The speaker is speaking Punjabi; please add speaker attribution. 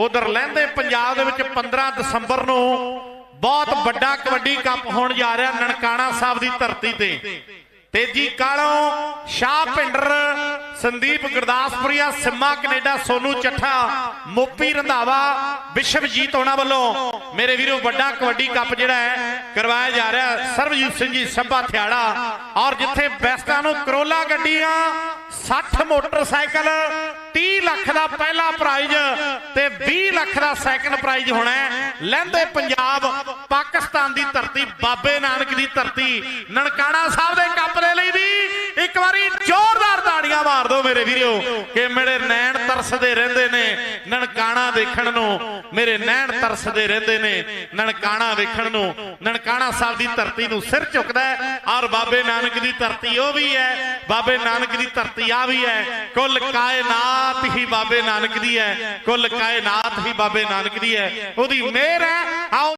Speaker 1: ਉਧਰ ਲਹਿੰਦੇ ਪੰਜਾਬ ਦੇ ਵਿੱਚ 15 ਦਸੰਬਰ ਨੂੰ ਬਹੁਤ ਵੱਡਾ ਕਬੱਡੀ ਕੱਪ ਹੋਣ ਜਾ ਰਿਹਾ ਨਨਕਾਣਾ ਸਾਹਿਬ ਦੀ ਧਰਤੀ ਤੇ। ਤੇਜੀ ਕਾਲੋਂ ਸ਼ਾਹ ਪਿੰਡਰ ਸੰਦੀਪ ਗੁਰਦਾਸਪੁਰੀਆ, ਸਿੰਮਾ ਕੈਨੇਡਾ, ਸੋਨੂ ਚੱਠਾ, ਮੋਪੀ ਰੰਧਾਵਾ ਵਿਸ਼ਵਜੀਤ ਹੋਣਾ ਵੱਲੋਂ ਮੇਰੇ ਵੀਰੋ ਵੱਡਾ ਕਬੱਡੀ ਕੱਪ ਜਿਹੜਾ ਹੈ, ਕਰਵਾਇਆ ਜਾ ਰਿਹਾ ਹੈ। ਸਰਬਜੀਤ ਸਿੰਘ ਜੀ, ਸੱਭਾ ਥਿਆੜਾ। ਔਰ ਜਿੱਥੇ ਬੈਸਟਾਂ ਨੂੰ ਕਰੋਲਾ ਗੱਡੀਆਂ 60 ਮੋਟਰਸਾਈਕਲ 30 ਲੱਖ ਦਾ ਪਹਿਲਾ ਪ੍ਰਾਈਜ਼ 20 ਲੱਖ ਦਾ ਸੈਕੰਡ ਪ੍ਰਾਈਜ਼ ਹੋਣਾ ਹੈ। ਲਹਿੰਦੇ ਪੰਜਾਬ, ਪਾਕਿਸਤਾਨ ਦੀ ਧਰਤੀ, ਬਾਬੇ ਨਾਨਕ ਦੀ ਧਰਤੀ, ਨਨਕਾਣਾ ਸਾਹਿਬ ਦੇ ਕੱਪ ਦੇ ਲਈ ਵੀ ਮਾਰ ਦਿਓ ਮੇਰੇ ਵੀਰੋ, ਕਿ ਮੇਰੇ ਨੈਣ ਤਰਸਦੇ ਰਹਿੰਦੇ ਨੇ, ਨਨਕਾਣਾ ਦੇਖਣ ਨੂੰ। ਮੇਰੇ ਨੈਣ ਤਰਸਦੇ ਰਹਿੰਦੇ ਨੇ, ਨਨਕਾਣਾ ਵੇਖਣ ਨੂੰ। ਨਨਕਾਣਾ ਸਾਹਿਬ ਦੀ ਧਰਤੀ ਨੂੰ ਸਿਰ ਝੁਕਦਾ ਹੈ, ਔਰ ਬਾਬੇ ਨਾਨਕ ਦੀ ਧਰਤੀ ਉਹ ਵੀ ਹੈ, ਬਾਬੇ ਨਾਨਕ ਦੀ ਧਰਤੀ ਆ ਵੀ ਹੈ। ਕੁੱਲ ਕਾਇਨਾਤ ਹੀ ਬਾਬੇ ਨਾਨਕ ਦੀ ਹੈ, ਕੁੱਲ ਕਾਇਨਾਤ ਹੀ ਬਾਬੇ ਨਾਨਕ ਦੀ ਹੈ। ਉਹਦੀ ਮਿਹਰ ਹੈ, ਆਓ